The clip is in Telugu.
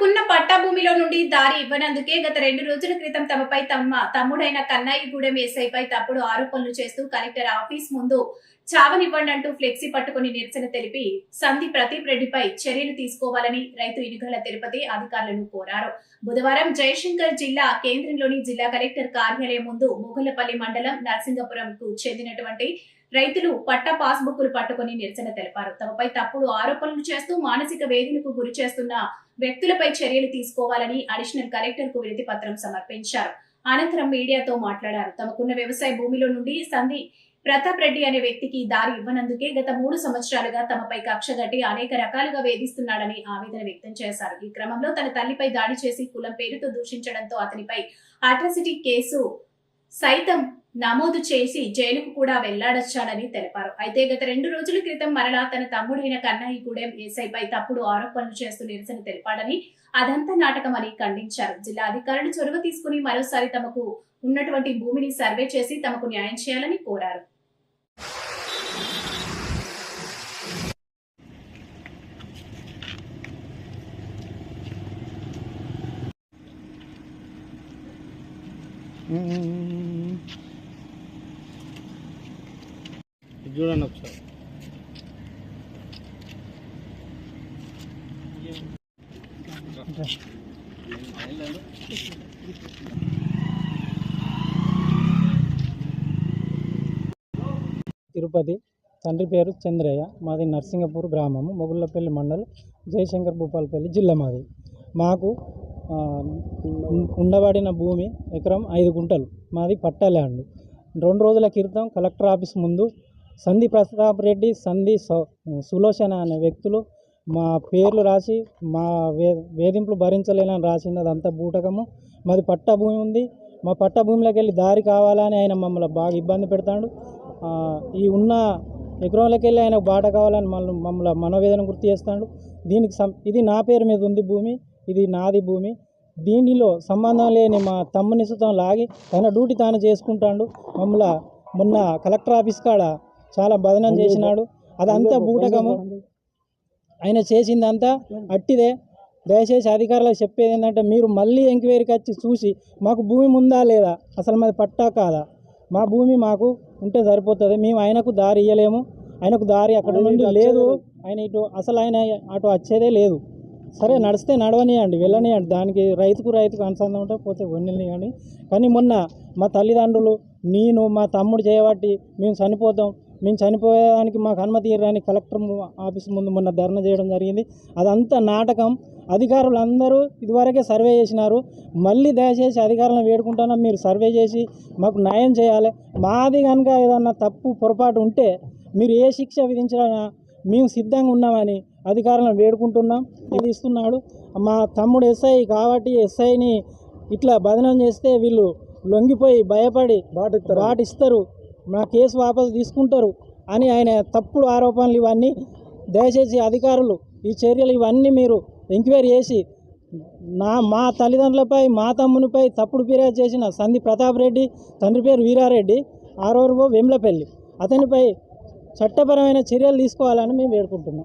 తమకున్న పట్టాభూమిలో నుండి దారి ఇవ్వనందుకే గత రెండు రోజుల క్రితం తమపై తమ తమ్ముడైన కన్నాయిగూడెం ఎస్ఐపై తప్పుడు ఆరోపణలు చేస్తూ కలెక్టర్ ఆఫీస్ ముందు చావనివ్వండి అంటూ ఫ్లెక్సీ పట్టుకుని నిరసన తెలిపి సంధి ప్రదీప్ రెడ్డిపై చర్యలు తీసుకోవాలని రైతు ఇనుగల తిరుపతి అధికారులను కోరారు. బుధవారం జయశంకర్ జిల్లా కేంద్రంలోని జిల్లా కలెక్టర్ కార్యాలయం ముందు మొగలపల్లి మండలం నరసింగపురంకు చెందినటువంటి రైతులు పట్టా పాస్బుక్లు పట్టుకుని నిరసన తెలిపారు. తమపై తప్పుడు ఆరోపణలు చేస్తూ మానసిక వేధినకు గురి చేస్తున్న వ్యక్తులపై చర్యలు తీసుకోవాలని అడిషనల్ కలెక్టర్కు వినతి పత్రం సమర్పించారు. అనంతరం మీడియాతో మాట్లాడారు. తమకున్న వ్యవసాయ భూమిలో నుండి సంధి ప్రతాప్ రెడ్డి అనే వ్యక్తికి దారి ఇవ్వనందుకే గత మూడు సంవత్సరాలుగా తమపై కక్ష గట్టి అనేక రకాలుగా వేధిస్తున్నాడని ఆవేదన వ్యక్తం చేశారు. ఈ క్రమంలో తన తల్లిపై దాడి చేసి కులం పేరుతో దూషించడంతో అతనిపై అట్రాసిటీ కేసు సైతం నమోదు చేసి జైలుకు కూడా వెళ్ళాడొచ్చాడని తెలిపారు. అయితే గత రెండు రోజుల క్రితం మరలా తన తమ్ముడైన కన్నయ్య గూడెం ఎస్ఐపై తప్పుడు ఆరోపణలు చేస్తూ నిరసన తెలిపాడని అదంతా నాటకమని ఖండించారు. జిల్లా అధికారులు చొరవ తీసుకుని మరోసారి తమకు ఉన్నటువంటి భూమిని సర్వే చేసి తమకు న్యాయం చేయాలని కోరారు. ఇది చూడండి ఒకసారి. తిరుపతి తండ్రి పేరు చంద్రయ్య మాది నర్సింగపూర్ గ్రామము మొగుళ్ళపల్లి మండలం జయశంకర్ భూపాలపల్లి జిల్లా మాది. మాకు ఉండబడిన భూమి ఎకరం ఐదు గుంటలు మాది పట్టా ల్యాండ్. రెండు రోజుల క్రితం కలెక్టర్ ఆఫీస్ ముందు సంధి ప్రతాప్ రెడ్డి సంధి సులోచన అనే వ్యక్తులు మా పేర్లు రాసి మా వే వేధింపులు భరించలేనని రాసింది అదంతా బూటకము. మాది పట్టభూమి ఉంది. మా పట్టభూమిలోకి వెళ్ళి దారి కావాలని ఆయన మమ్మల్ని బాగా ఇబ్బంది పెడతాడు. ఈ ఉన్న ఎకరంలోకి వెళ్ళి ఆయన బాట కావాలని మళ్ళీ మమ్మల్ని మనోవేదన గుర్తు చేస్తాడు. దీనికి సం ఇది నా పేరు మీద ఉంది భూమి. ఇది నాది భూమి. దీనిలో సంబంధం లేని మా తమ్ముని సుతం లాగి తన డ్యూటీ తాను చేసుకుంటాడు. మమ్మల్ని మొన్న కలెక్టర్ ఆఫీస్ కాడ చాలా బదనం చేసినాడు. అదంతా బూటకము. ఆయన చేసిందంతా అట్టిదే. దయచేసి అధికారులకు చెప్పేది ఏంటంటే మీరు మళ్ళీ ఎంక్వైరీకి వచ్చి చూసి మాకు భూమి ఉందా లేదా? అసలు మాది పట్టా కాదా? మా భూమి మాకు ఉంటే సరిపోతుంది. మేము ఆయనకు దారి ఇవ్వలేము ఆయనకు దారి అక్కడ నుండి లేదు. ఆయన ఇటు అసలు ఆయన అటు వచ్చేదే లేదు. సరే నడిస్తే నడవనియండి వెళ్ళనియండి. దానికి రైతుకు రైతుకు అనుసంధానం ఉంటే పోతే వెళ్ళనియండి. కానీ మొన్న మా తల్లిదండ్రులు నేను మా తమ్ముడు చేయబట్టి మేము చనిపోతాం. మేము చనిపోయేదానికి మాకు అనుమతి ఇవ్వడానికి కలెక్టర్ ఆఫీస్ ముందు మొన్న ధర్నా చేయడం జరిగింది. అదంతా నాటకం. అధికారులు అందరూ ఇదివరకే సర్వే చేసినారు. మళ్ళీ దయచేసి అధికారులను వేడుకుంటున్నా మీరు సర్వే చేసి మాకు న్యాయం చేయాలి. మాది కనుక ఏదన్నా తప్పు పొరపాటు ఉంటే మీరు ఏ శిక్ష విధించినా మేము సిద్ధంగా ఉన్నామని అధికారులను వేడుకుంటున్నాం. ఇది ఇస్తున్నాడు. మా తమ్ముడు ఎస్ఐ కాబట్టి ఎస్ఐని ఇట్లా బదనం చేస్తే వీళ్ళు లొంగిపోయి భయపడి బాటిస్తారు మా కేసు వాపసు తీసుకుంటారు అని ఆయన తప్పుడు ఆరోపణలు ఇవన్నీ దయచేసి అధికారులు ఈ చర్యలు ఇవన్నీ మీరు ఎంక్వైరీ చేసి నా మా తల్లిదండ్రులపై మా తమ్మునిపై తప్పుడు ఫిర్యాదు చేసిన సంధి ప్రతాప్ రెడ్డి తండ్రి పేరు వీరారెడ్డి ఆరోరువో వెమ్లపల్లి. అతనిపై చట్టపరమైన చర్యలు తీసుకోవాలని మేము వేడుకుంటున్నాం.